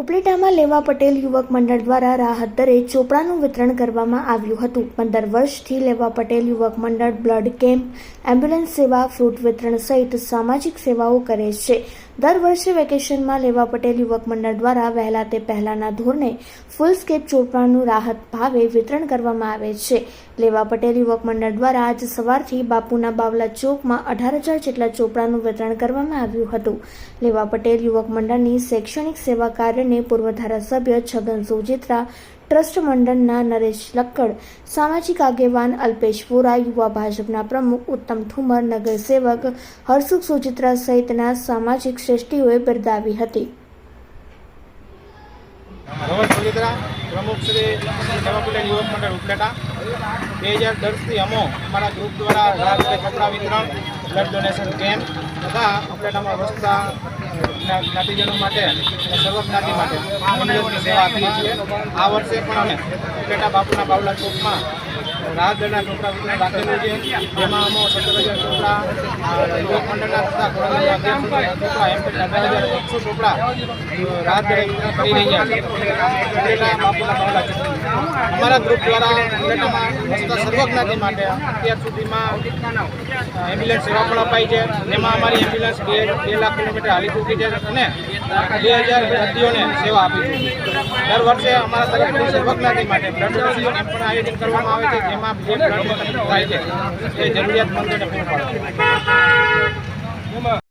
ઉપલેટામાં લેવા પટેલ યુવક મંડળ દ્વારા રાહત દરે ચોપડાનું વિતરણ કરવામાં આવ્યું હતું. પંદર વર્ષથી લેવા પટેલ યુવક મંડળ બ્લડ કેમ્પ, એમ્બ્યુલન્સ સેવા, ફ્રૂટ વિતરણ સહિત સામાજિક સેવાઓ કરે છે. દર વર્ષે વેકેશનમાં લેવા પટેલ યુવક મંડળ દ્વારા વહેલા તે પહેલાના ધોરણે ફૂલ સ્કેપ ચોપડાનું રાહત ભાવે વિતરણ કરવામાં આવે છે. લેવા પટેલ યુવક મંડળ દ્વારા આજ સવારથી બાપુના બાવલા ચોકમાં અઢાર હજાર જેટલા ચોપડાનું વિતરણ કરવામાં આવ્યું હતું. લેવા પટેલ યુવક મંડળની શૈક્ષણિક સેવા કાર્યને પૂર્વ ધારાસભ્ય છગન સોજિત્રા ટ્રસ્ટ મંડળના નરેશ લક્કડ, સામાજિક આગેવાન અલ્પેશ વોરા, યુવા ભાજપના પ્રમુખ ઉત્તમ ઠુમર નગરસેવક હર્ષુખ સુચિત્રા સહિતના સામાજિક શ્રેષ્ઠીઓએ બિરદાવી હતી. પ્રમુખ શ્રી યુવક મંડળ ઉપલેટા. બે હજાર દસથી અમો અમારા ગ્રુપ દ્વારા કપડાં વિતરણ, બ્લડ ડોનેશન કેમ્પ તથા ઉપલેટામાં વસતા જ્ઞાતિજનો માટે અને સર્વ જ્ઞાતિ માટે સેવા આપીએ છીએ. આ વર્ષે પણ અમે પેટા બાપુના બાવલા ચોકમાં રાહત દરના વિતરણ રાખેલું છે. જેમાં અમો સત્તર હજાર આ યુવક તથા કોરોના અગિયાર એમ કરીને અઢાર હજાર એકસો ચોપડા રાહત વિતરણ કરી રહ્યા છે. પેટા બાપુના બાવલા ચોક અમારા ગ્રુપ દ્વારા ઉપલેટામાં વસતા સર્વ માટે અત્યાર સુધીમાં એમ્બ્યુલન્સ સેવા પણ અપાઈ છે. જેમાં અમારી એમ્બ્યુલન્સ બે બે લાખ કિલોમીટર હાલી ચૂકી છે. અને બે હજાર દર્દીઓને સેવા આપી છે. દર વર્ષે અમારા તરફથી સર્વ જ્ઞાતિ માટે બ્લડ ડોનેશન પણ આયોજન કરવામાં આવે છે, જેમાં જે બ્લડ થાય છે, એ જરૂરિયાતમંદોને પૂરું પાડે